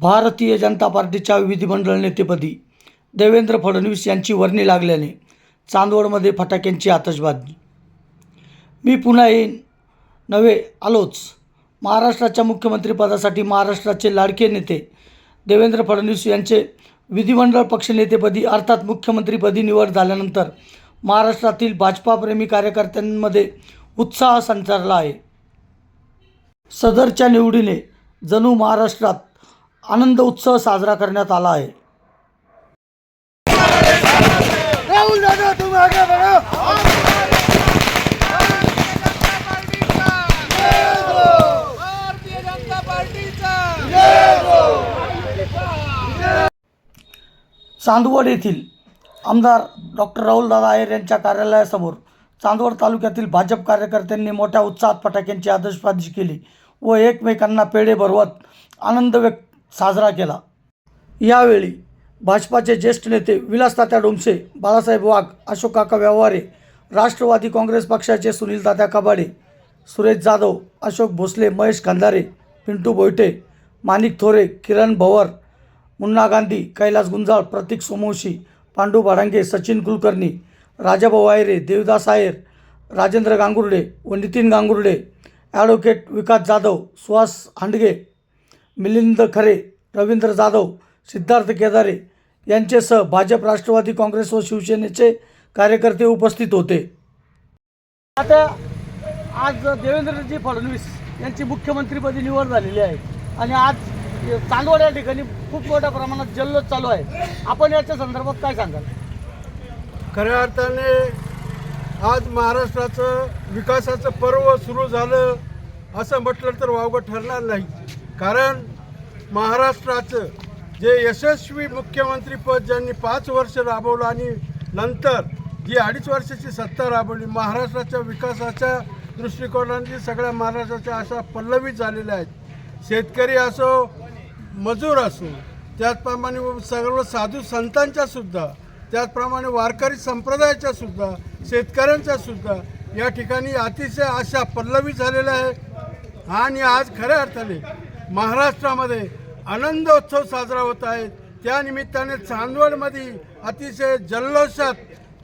भारतीय जनता पार्टीच्या विधिमंडळ नेतेपदी देवेंद्र फडणवीस यांची वर्णी लागल्याने चांदवडमध्ये फटाक्यांची आतषबाजी. मी पुन्हा येईन. नव्हे आलोच. महाराष्ट्राच्या मुख्यमंत्रीपदासाठी महाराष्ट्राचे लाडके नेते देवेंद्र फडणवीस यांचे विधिमंडळ पक्षनेतेपदी अर्थात मुख्यमंत्रीपदी निवड झाल्यानंतर महाराष्ट्रातील भाजपाप्रेमी कार्यकर्त्यांमध्ये उत्साह संचारला आहे. सदरच्या निवडीने जणू महाराष्ट्रात आनंद उत्सव साजरा करण्यात आला आहे. राहुल दादा तुम आगे बढ़ो भारतीय जनता पार्टीचा चांदवड येथील आमदार डॉक्टर राहुलदादा आयर यांच्या कार्यालयासमोर चांदवड तालुक्यातील भाजप कार्यकर्त्यांनी मोठ्या उत्साहात फटाक्यांची आदर्शबाजी केली व एकमेकांना पेढे भरवत आनंद व्यक्त साजरा केला. यावेळी भाजपाचे ज्येष्ठ नेते विलासतात्या डोमसे बाळासाहेब वाघ अशोक काका व्यवहारे राष्ट्रवादी काँग्रेस पक्षाचे सुनील तात्या कबाडे सुरेश जाधव अशोक भोसले महेश खंदारे पिंटू बोयटे माणिक थोरे किरण भवर मुन्ना गांधी कैलास गुंजाळ प्रतीक सोमवंशी पांडू भाडांगे सचिन कुलकर्णी राजाभाऊ आयरे देवदास आयर राजेंद्र गांगुर्डे व नितीन गांगुर्डे ॲडव्होकेट विकास जाधव सुहास हांडगे मिलिंद खरे रवींद्र जाधव सिद्धार्थ केदारे यांचेसह भाजप राष्ट्रवादी काँग्रेस व शिवसेनेचे कार्यकर्ते उपस्थित होते. आता आज देवेंद्रजी फडणवीस यांची मुख्यमंत्रीपदी निवड झालेली आहे आणि आज चांदवड या ठिकाणी खूप मोठ्या प्रमाणात जल्लोष चालू आहे. आपण याच्या संदर्भात काय सांगाल? खऱ्या अर्थाने आज महाराष्ट्राचं विकासाचं पर्व सुरू झालं असं म्हटलं तर वावगं ठरणार नाही. कारण महाराष्ट्राचं जे यशस्वी मुख्यमंत्रीपद ज्यांनी पाच वर्ष राबवलं आणि नंतर जी अडीच वर्षाची सत्ता राबवली महाराष्ट्राच्या विकासाच्या दृष्टिकोनाने सगळ्या महाराष्ट्राच्या अशा पल्लवित झालेल्या आहेत. शेतकरी असो मजूर असो त्याचप्रमाणे सर्व साधू संतांच्या सुद्धा त्याचप्रमाणे वारकरी संप्रदायाच्या सुद्धा शेतकऱ्यांच्या सुद्धा या ठिकाणी अतिशय अशा पल्लवी झालेल्या आहे आणि आज खऱ्या अर्थाने महाराष्ट्रामध्ये आनंदोत्सव साजरा होत आहे. त्यानिमित्ताने चांदवडमध्ये अतिशय जल्लोषात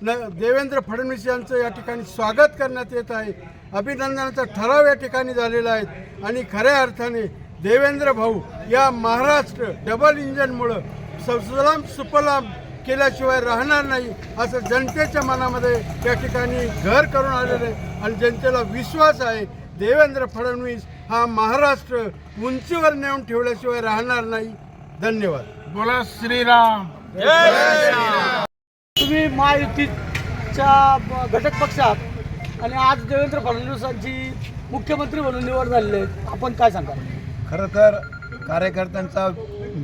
न देवेंद्र फडणवीस यांचं या ठिकाणी स्वागत करण्यात येत आहे. अभिनंदनाचा ठराव या ठिकाणी झालेला आहे आणि खऱ्या अर्थाने देवेंद्र भाऊ या महाराष्ट्र डबल इंजनमुळं सुजलाम सुपलाम केल्याशिवाय राहणार नाही असं जनतेच्या मनामध्ये या ठिकाणी घर करून आलेलं आहे. आणि जनतेला विश्वास आहे देवेंद्र फडणवीस हा महाराष्ट्र उंचीवर नेऊन ठेवल्याशिवाय राहणार नाही. धन्यवाद. बोला श्रीराम. तुम्ही महायुतीच्या घटक पक्षात आणि आज देवेंद्र फडणवीसांची मुख्यमंत्री म्हणून निवड झालेली आहे. आपण काय सांगाल? खरं तर कार्यकर्त्यांचा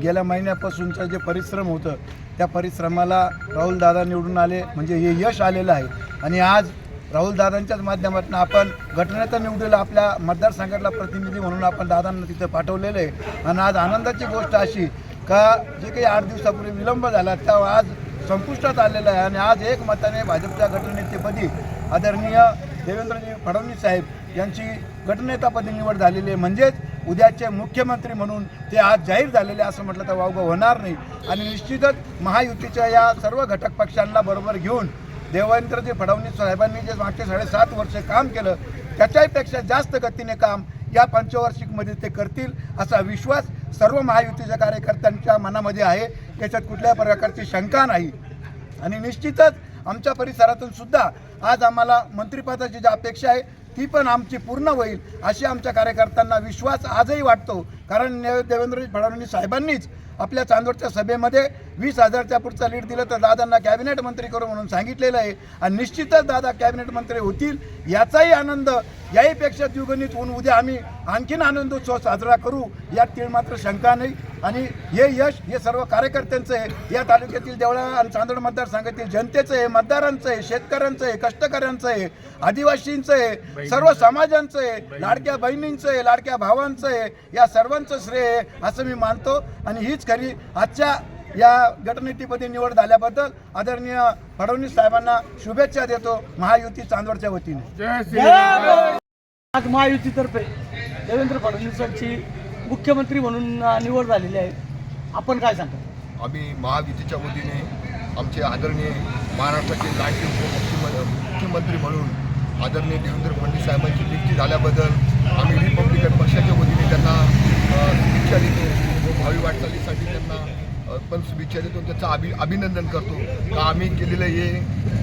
गेल्या महिन्यापासूनचं जे परिश्रम होतं त्या परिश्रमाला राहुलदादा निवडून आले म्हणजे हे यश आलेलं आहे. आणि आज राहुलदादांच्याच माध्यमातून आपण घटनेचा निवडलेला आपल्या मतदारसंघातला प्रतिनिधी म्हणून आपण दादांना तिथं पाठवलेलं आहे. आणि आज आनंदाची गोष्ट अशी का जे काही आठ दिवसापूर्वी विलंब झाला त्या आज संपुष्टात आलेला आहे. आणि आज एक मताने भाजपच्या गटनेतेपदी आदरणीय देवेंद्रजी फडणवीस साहेब यांची गटनेतापदी निवड झालेली आहे. म्हणजेच उद्याचे मुख्यमंत्री म्हणून ते आज जाहीर झालेले असं म्हटलं तर वावगं होणार नाही. आणि निश्चितच महायुतीच्या या सर्व घटक पक्षांना बरोबर घेऊन देवेंद्रजी फडणवीस साहेबांनी जे मागचे साडेसात वर्ष काम केलं त्याच्याहीपेक्षा जास्त गतीने काम या पंचवार्षिकमध्ये ते करतील असा विश्वास सर्व महायुतीच्या कार्यकर्त्यांच्या मनामध्ये आहे. याच्यात कुठल्या प्रकारची शंका नाही. आणि निश्चितच आमच्या परिसरातून सुद्धा आज आम्हाला मंत्रिपदाची जी अपेक्षा आहे ती पण आमची पूर्ण होईल अशी आमच्या कार्यकर्त्यांना विश्वास आजही वाटतो. कारण देवेंद्रजी फडणवीस साहेबांनीच आपल्या चांदोडच्या सभेमध्ये वीस हजारच्या पुढचा लीड दिलं तर दादांना कॅबिनेट मंत्री करू म्हणून सांगितलेलं आहे. आणि निश्चितच दादा कॅबिनेट मंत्री होतील याचाही आनंद याहीपेक्षा द्विगुणित होऊन उद्या आम्ही आणखीन आनंदोत्सव साजरा करू यात तीळ मात्र शंका नाही. आणि हे यश हे सर्व कार्यकर्त्यांचं आहे. या तालुक्यातील देवळा आणि चांदोड मतदारसंघातील जनतेचं आहे मतदारांचं आहे शेतकऱ्यांचं आहे कष्टकऱ्यांचं आहे आदिवासींचं आहे सर्व समाजांचं आहे लाडक्या बहिणींचं आहे लाडक्या भावांचं आहे. या सर्वांचं श्रेय आहे असं मी मानतो. आणि हीच खरी आजच्या या गटनेतीपदी निवड झाल्याबद्दल आदरणीय फडणवीस साहेबांना शुभेच्छा देतो महायुती चांदवडच्या वतीने. आज महायुतीतर्फे देवेंद्र फडणवीसांची मुख्यमंत्री म्हणून निवड झालेली आहे. आपण काय सांगता? आम्ही महायुतीच्या वतीने आमचे आदरणीय महाराष्ट्राचे लाडके उपमुख्यमंत्री मुख्यमंत्री म्हणून आदरणीय देवेंद्र फडणवीस साहेबांची नियुक्ती झाल्याबद्दल आम्ही रिपब्लिकन पक्षाच्या वतीने त्यांना शुभेच्छा देतो भावी वाटचालीसाठी त्यांना पण शुभेच्छा देतो त्याचं अभि अभिनंदन करतो. का आम्ही केलेलं हे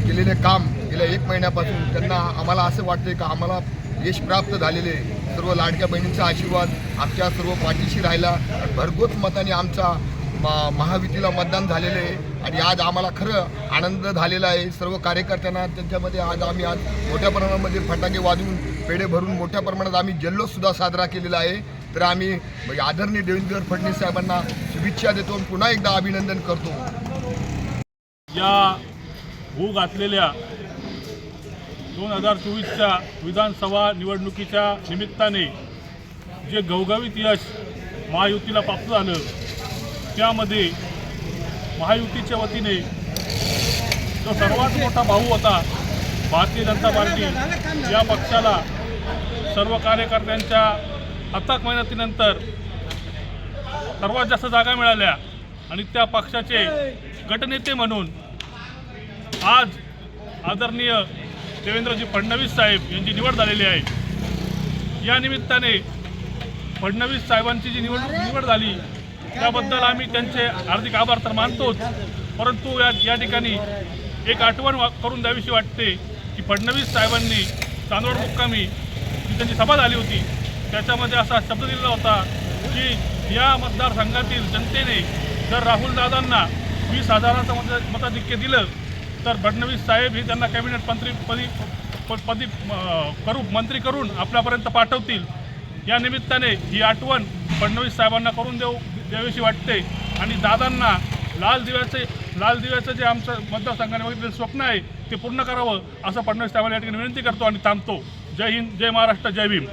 केलेले काम गेल्या एक महिन्यापासून त्यांना आम्हाला असं वाटतंय का आम्हाला यश प्राप्त झालेले सर्व लाडक्या बहिणींचा आशीर्वाद आमच्या सर्व पाठीशी राहिला. भरघोस मताने आमचा मा महायुतीला मतदान झालेलं आहे. आणि आज आम्हाला खरं आनंद झालेला आहे. सर्व कार्यकर्त्यांना त्यांच्यामध्ये आज आम्ही आज मोठ्या प्रमाणामध्ये फटाके वाजवून पेढे भरून मोठ्या प्रमाणात आम्ही जल्लोषसुद्धा साजरा केलेला आहे. तर आम्ही म्हणजे आदरणीय देवेंद्र फडणवीस साहेबांना शुभेच्छा देतो आणि पुन्हा एकदा अभिनंदन करतो. या होऊ घातलेल्या दोन हजार चोवीसच्या विधानसभा निवडणुकीच्या निमित्ताने जे गवगवीत यश महायुतीला प्राप्त झालं त्यामध्ये महायुतीच्या वतीने जो सर्वात मोठा भाऊ होता भारतीय जनता पार्टी या पक्षाला सर्व कार्यकर्त्यांच्या अथक मेहनतीनंतर सर्वात जास्त जागा मिळाल्या आणि त्या पक्षाचे गटनेते म्हणून आज आदरणीय देवेंद्रजी फडणवीस साहेब यांची निवड झालेली आहे. या निमित्ताने फडणवीस साहेबांची जी निवड निवड झाली त्याबद्दल आम्ही त्यांचे हार्दिक आभार तर मानतोच परंतु या या ठिकाणी एक आठवण करून द्यावीशी वाटते की फडणवीस साहेबांनी चांदवड मुक्कामी जी त्यांची सभा झाली होती त्याच्यामध्ये असा शब्द दिलेला होता की या मतदारसंघातील जनतेने जर राहुल दादांना वीस हजाराचं मत मताधिक्य दिलं तर फडणवीस साहेब हे त्यांना कॅबिनेट मंत्री पदी पदी करू मंत्री करून आपल्यापर्यंत पाठवतील. या निमित्ताने ही आठवण फडणवीस साहेबांना करून देऊ द्यावीशी वाटते. आणि दादांना लाल दिव्याचे लाल दिव्याचं जे आमचं मतदारसंघाने बघितलेलं स्वप्न आहे ते पूर्ण करावं असं फडणवीस साहेबांना या ठिकाणी विनंती करतो आणि थांबतो. जय हिंद जय महाराष्ट्र जय भीम.